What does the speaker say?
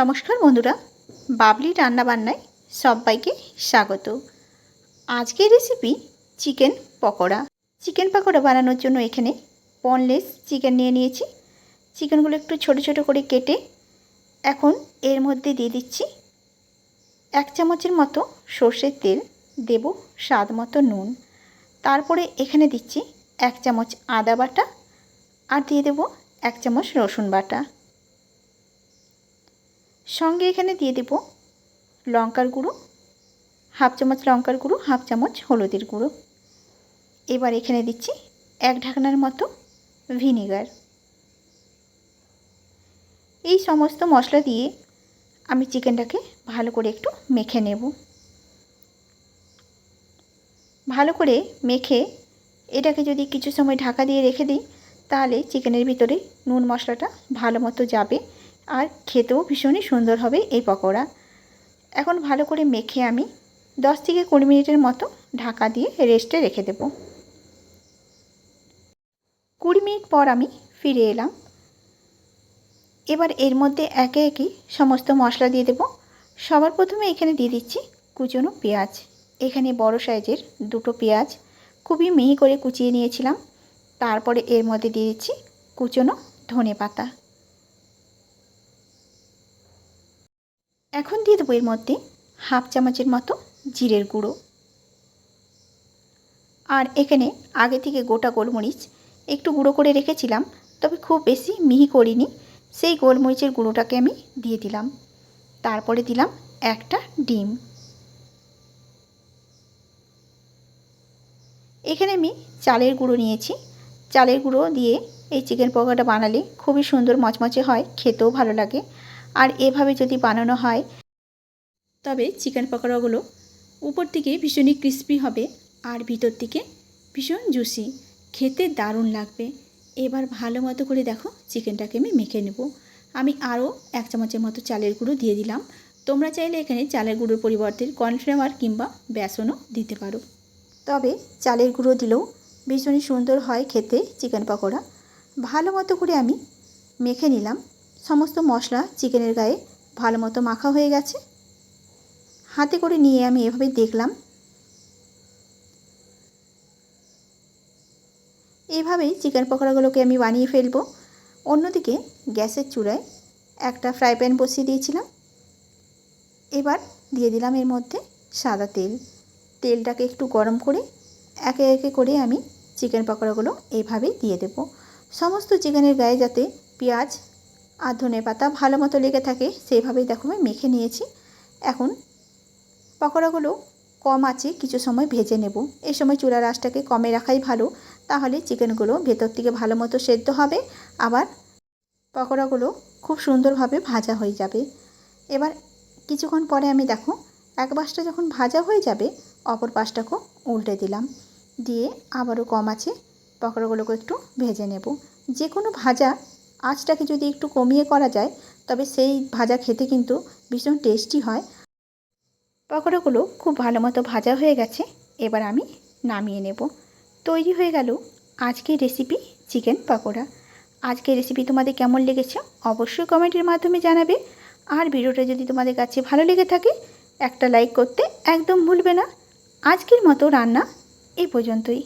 নমস্কার বন্ধুরা, বাবলি রান্নাবান্নায় সবাইকে স্বাগত। আজকের recipe chicken pakora. Chicken pakora বানানোর জন্য এখানে বনলেস চিকেন নিয়ে নিয়েছি। চিকেনগুলো একটু ছোট ছোট করে কেটে এখন এর মধ্যে দিয়ে দিচ্ছি এক চামচের মতো সর্ষের তেল, দেব স্বাদ মতো নুন। তারপরে এখানে দিচ্ছি এক চামচ আদা বাটা আর দিয়ে দেব এক চামচ রসুন বাটা। সঙ্গে এখানে দিয়ে দেব লঙ্কার গুঁড়ো, হাফ চামচ লঙ্কার গুঁড়ো, হাফ চামচ হলুদের গুঁড়ো। এবার এখানে দিচ্ছি এক ঢাকনার মতো ভিনিগার। এই সমস্ত মশলা দিয়ে আমি চিকেনটাকে ভালো করে একটু মেখে নেব। ভালো করে মেখে এটাকে যদি কিছু সময় ঢাকা দিয়ে রেখে দিই, তাহলে চিকেনের ভিতরে নুন মশলাটা ভালো মতো যাবে। আর খেতেও ভীষণই সুন্দর হবে এই পকোড়া। এখন ভালো করে মেখে আমি দশ থেকে কুড়ি মিনিটের মতো ঢাকা দিয়ে রেস্টে রেখে দেব। কুড়ি মিনিট পর আমি ফিরে এলাম। এবার এর মধ্যে একে একে সমস্ত মশলা দিয়ে দেব। সবার প্রথমে এখানে দিয়ে দিচ্ছি কুচনো পেঁয়াজ। এখানে বড় সাইজের দুটো পেঁয়াজ খুবই মিহি করে কুচিয়ে নিয়েছিলাম। তারপরে এর মধ্যে দিয়ে দিচ্ছি কুচনো ধনে পাতা এখন দিয়ে দেবো এর মধ্যে হাফ চামচের মতো জিরের গুঁড়ো। আর এখানে আগে থেকে গোটা গোলমরিচ একটু গুঁড়ো করে রেখেছিলাম, তবে খুব বেশি মিহি করিনি। সেই গোলমরিচের গুঁড়োটাকে আমি দিয়ে দিলাম। তারপরে দিলাম একটা ডিম। এখানে আমি চালের গুঁড়ো নিয়েছি। চালের গুঁড়ো দিয়ে এই চিকেন পকোড়াটা বানালে খুবই সুন্দর মচমচে হয়, খেতেও ভালো লাগে। আর এভাবে যদি বানানো হয়, তবে চিকেন পকোড়াগুলো উপর থেকে ভীষণই ক্রিস্পি হবে আর ভিতর থেকে ভীষণ জুসি খেতে দারুণ লাগবে। এবার ভালো মতো করে দেখো চিকেনটাকে আমি মেখে নেব। আমি আরও এক চামচের মতো চালের গুঁড়ো দিয়ে দিলাম। তোমরা চাইলে এখানে চালের গুঁড়োর পরিবর্তে কর্নফ্লেওয়ার কিংবা বেসনও দিতে পারো। তবে চালের গুঁড়ো দিলেও ভীষণই সুন্দর হয় খেতে চিকেন পকোড়া। ভালো মতো করে আমি মেখে নিলাম। সমস্ত মশলা চিকেনের গায়ে ভালো মতো মাখা হয়ে গেছে। হাতে করে নিয়ে আমি এভাবে দেখলাম। এভাবেই চিকেন পকোড়াগুলোকে আমি বানিয়ে ফেলব। অন্যদিকে গ্যাসের চূড়ায় একটা ফ্রাই প্যান বসিয়ে দিয়েছিলাম। এবার দিয়ে দিলাম এর মধ্যে সাদা তেল। তেলটাকে একটু গরম করে একে একে করে আমি চিকেন পকোড়াগুলো এইভাবেই দিয়ে দেব। সমস্ত চিকেনের গায়ে যাতে পেঁয়াজ আর ধনে পাতা ভালো মতো লেগে থাকে, সেইভাবেই দেখো আমি মেখে নিয়েছি। এখন পকোড়াগুলো কম আছে, কিছু সময় ভেজে নেব। এই সময় চুলার আঁচটাকে কমে রাখাই ভালো, তাহলে চিকেনগুলো ভেতর থেকে ভালো মতো সেদ্ধ হবে, আবার পকোড়াগুলো খুব সুন্দরভাবে ভাজা হয়ে যাবে। এবার কিছুক্ষণ পরে আমি দেখো, এক পাশটা যখন ভাজা হয়ে যাবে, অপর পাশটাকেও উল্টে দিলাম। দিয়ে আবারও কম আছে, পকোড়াগুলোকে একটু ভেজে নেব। যে কোনো ভাজা আঁচটাকে যদি একটু কমিয়ে করা যায়, তবে সেই ভাজা খেতে কিন্তু ভীষণ টেস্টি হয়। পকোড়াগুলো খুব ভালো মতো ভাজা হয়ে গেছে, এবার আমি নামিয়ে নেব। তৈরি হয়ে গেল আজকের রেসিপি চিকেন পকোড়া। আজকের রেসিপি তোমাদের কেমন লেগেছে অবশ্যই কমেন্টের মাধ্যমে জানাবে। আর ভিডিওটা যদি তোমাদের কাছে ভালো লেগে থাকে, একটা লাইক করতে একদম ভুলবে না। আজকের মতো রান্না এই পর্যন্তই।